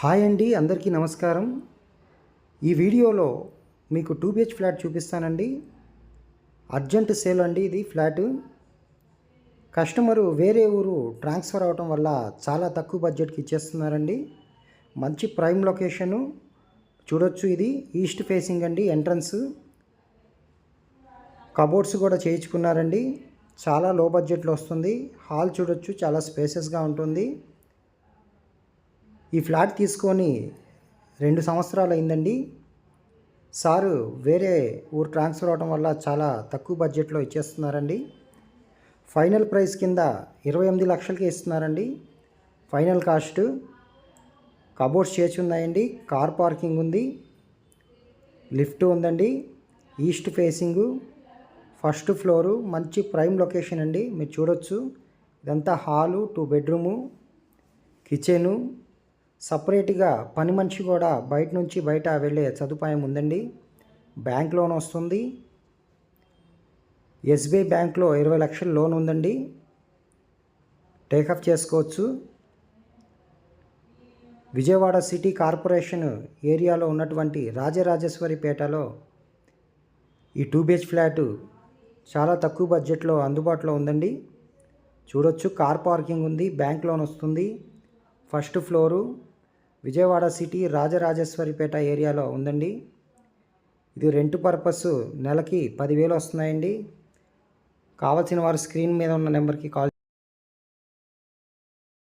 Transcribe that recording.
Hi అండి అందరికీ నమస్కారం. ఈ వీడియోలో మీకు టూ బిహెచ్ ఫ్లాట్ చూపిస్తానండి. అర్జెంట్ సేల్ అండి ఇది ఫ్లాట్. కస్టమరు వేరే ఊరు ట్రాన్స్ఫర్ అవటం వల్ల చాలా తక్కువ బడ్జెట్కి ఇచ్చేస్తున్నారండి. మంచి ప్రైమ్ లొకేషను. చూడొచ్చు ఇది ఈస్ట్ ఫేసింగ్ అండి ఎంట్రన్స్. కబోర్డ్స్ కూడా చేయించుకున్నారండి. చాలా లో బడ్జెట్లో వస్తుంది. హాల్ చూడొచ్చు చాలా స్పేసెస్గా ఉంటుంది. ఈ ఫ్లాట్ తీసుకొని రెండు సంవత్సరాలు అయిందండి. సారు వేరే ఊరు ట్రాన్స్ఫర్ అవడం వల్ల చాలా తక్కువ బడ్జెట్లో ఇచ్చేస్తున్నారండి. ఫైనల్ ప్రైస్ కింద ఇరవై ఎనిమిది లక్షలకి ఇస్తున్నారండి. ఫైనల్ కాస్ట్ కబోర్డ్స్ చేసి ఉన్నాయండి. కార్ పార్కింగ్ ఉంది. లిఫ్ట్ ఉందండి. ఈస్ట్ ఫేసింగు ఫస్ట్ ఫ్లోరు మంచి ప్రైమ్ లొకేషన్ అండి. మీరు చూడొచ్చు. ఇదంతా హాలు టూ బెడ్రూము కిచెను సపరేట్గా పని మనిషి కూడా బయట నుంచి బయట వెళ్ళే సదుపాయం ఉందండి. బ్యాంక్ లోన్ వస్తుంది. ఎస్బీఐ బ్యాంక్లో ఇరవై లక్షల లోన్ ఉందండి. టేకప్ చేసుకోవచ్చు. విజయవాడ సిటీ కార్పొరేషన్ ఏరియాలో ఉన్నటువంటి రాజరాజేశ్వరిపేటలో ఈ టూ బిహెచ్ ఫ్లాటు చాలా తక్కువ బడ్జెట్లో అందుబాటులో ఉందండి. చూడొచ్చు కార్ పార్కింగ్ ఉంది బ్యాంక్ లోన్ వస్తుంది. First floor Vijayawada city Rajarajeswaripeta ఏరియాలో ఉందండి. ఇది రెంట్ పర్పస్ నెలకి పదివేలు వస్తున్నాయండి. కావాల్సిన వారు స్క్రీన్ మీద ఉన్న నెంబర్కి కాల్